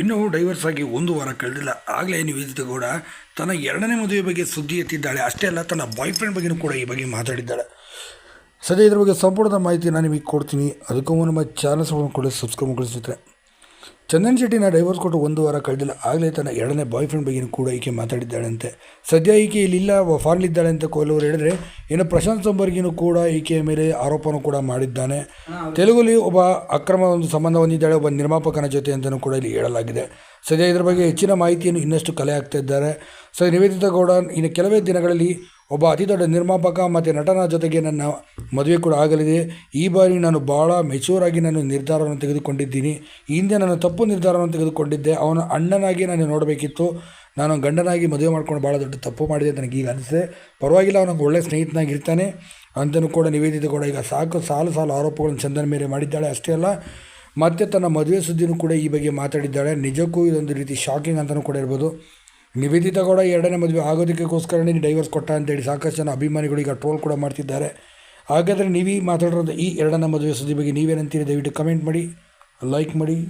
ಇನ್ನೂ ಡೈವರ್ಸ್ ಆಗಿ ಒಂದು ವಾರ ಕಳೆದಿಲ್ಲ. ಆಗಲೇ ನಿವೇದಿತ ಗೌಡ ತನ್ನ ಎರಡನೇ ಮದುವೆ ಬಗ್ಗೆ ಸುದ್ದಿ ಎತ್ತಿದ್ದಾಳೆ. ಅಷ್ಟೇ ಅಲ್ಲ, ತನ್ನ ಬಾಯ್ ಫ್ರೆಂಡ್ ಬಗ್ಗೆನೂ ಕೂಡ ಈ ಬಗ್ಗೆ ಮಾತಾಡಿದ್ದಾಳೆ. ಸದ್ಯ ಇದ್ರ ಬಗ್ಗೆ ಸಂಪೂರ್ಣ ಮಾಹಿತಿ ನಾನು ನಿಮಗೆ ಕೊಡ್ತೀನಿ. ಅದಕ್ಕೂ ನಮ್ಮ ಚಾನಲ್ ಸಬ್ಸ್ಕ್ರೈಬ್ ಕೂಡ ಸಬ್ಸ್ಕ್ರೈಬ್ ಮಾಡಿಸ್ತಾರೆ ಚಂದನ್ ಶೆಟ್ಟಿನ ಡೈವರ್ಸ್ ಕೊಟ್ಟು ಒಂದು ವಾರ ಕಳೆದಿಲ್ಲ. ಆಗಲೇ ತನ್ನ ಎರಡನೇ ಬಾಯ್ ಫ್ರೆಂಡ್ ಬಗ್ಗೆನೂ ಕೂಡ ಈಕೆ ಮಾತಾಡಿದ್ದಾಳಂತೆ. ಸದ್ಯ ಈಕೆ ಇಲ್ಲಿಲ್ಲ ಫಾರ್ಲಿದ್ದಾಳೆ ಅಂತ ಕೋಲವರು ಹೇಳಿದ್ರೆ ಇನ್ನು ಪ್ರಶಾಂತ್ ಸಂಬರ್ಗಿನೂ ಕೂಡ ಈಕೆಯ ಮೇಲೆ ಆರೋಪನೂ ಕೂಡ ಮಾಡಿದ್ದಾನೆ. ತೆಲುಗುಲಿ ಒಬ್ಬ ಅಕ್ರಮ ಒಂದು ಸಂಬಂಧ ಹೊಂದಿದ್ದಾಳೆ ಒಬ್ಬ ನಿರ್ಮಾಪಕನ ಜೊತೆ ಅಂತಲೂ ಕೂಡ ಇಲ್ಲಿ ಹೇಳಲಾಗಿದೆ. ಸದ್ಯ ಇದರ ಬಗ್ಗೆ ಹೆಚ್ಚಿನ ಮಾಹಿತಿಯನ್ನು ಇನ್ನಷ್ಟು ಕಲೆ ಆಗ್ತಾ ಇದ್ದಾರೆ. ಸೊ ನಿವೇದಿತ ಗೌಡ ಇನ್ನು ಕೆಲವೇ ದಿನಗಳಲ್ಲಿ ಒಬ್ಬ ಅತಿ ದೊಡ್ಡ ನಿರ್ಮಾಪಕ ಮತ್ತು ನಟನ ಜೊತೆಗೆ ನನ್ನ ಮದುವೆ ಕೂಡ ಆಗಲಿದೆ. ಈ ಬಾರಿ ನಾನು ಭಾಳ ಮೆಚೂರ್ ಆಗಿ ನಾನು ನಿರ್ಧಾರವನ್ನು ತೆಗೆದುಕೊಂಡಿದ್ದೀನಿ. ಹಿಂದೆ ನಾನು ತಪ್ಪು ನಿರ್ಧಾರವನ್ನು ತೆಗೆದುಕೊಂಡಿದ್ದೆ. ಅವನ ಅಣ್ಣನಾಗಿ ನಾನು ನೋಡಬೇಕಿತ್ತು. ನಾನು ಗಂಡನಾಗಿ ಮದುವೆ ಮಾಡ್ಕೊಂಡು ಭಾಳ ದೊಡ್ಡ ತಪ್ಪು ಮಾಡಿದೆ ನನಗೆ ಈಗ ಅನಿಸಿದೆ. ಪರವಾಗಿಲ್ಲ ಅವನಿಗೆ ಒಳ್ಳೆ ಸ್ನೇಹಿತನಾಗಿರ್ತಾನೆ. ಅಂತಲೂ ಕೂಡ ನಿವೇದಿತ ಕೂಡ ಈಗ ಸಾಕು, ಸಾಲು ಸಾಲು ಆರೋಪಗಳನ್ನು ಚಂದನ ಮೇಲೆ ಮಾಡಿದ್ದಾಳೆ ಅಷ್ಟೇ ಅಲ್ಲ, ಮತ್ತೆ ತನ್ನ ಮದುವೆ ಸುದ್ದಿನೂ ಕೂಡ ಈ ಬಗ್ಗೆ ಮಾತಾಡಿದ್ದಾಳೆ. ನಿಜಕ್ಕೂ ಇದೊಂದು ರೀತಿ ಶಾಕಿಂಗ್ ಅಂತಲೂ ಕೂಡ ಇರ್ಬೋದು ನಿವೇದಿತ ಕೂಡ ಎರಡನೇ ಮದುವೆ ಆಗೋದಕ್ಕೋಸ್ಕರನೇ ಡೈವರ್ಸ್ ಕೊಟ್ಟ ಅಂತೇಳಿ ಸಾಕಷ್ಟು ಜನ ಅಭಿಮಾನಿಗಳು ಈಗ ಟ್ರೋಲ್ ಕೂಡ ಮಾಡ್ತಿದ್ದಾರೆ. ಹಾಗಾದರೆ ನೀವೀ ಮಾತಾಡಿರೋದು ಈ ಎರಡನೇ ಮದುವೆ ಸುದ್ದಿ ಬಗ್ಗೆ ನೀವೇನಂತೀರಿ ದಯವಿಟ್ಟು ಕಮೆಂಟ್ ಮಾಡಿ ಲೈಕ್ ಮಾಡಿ.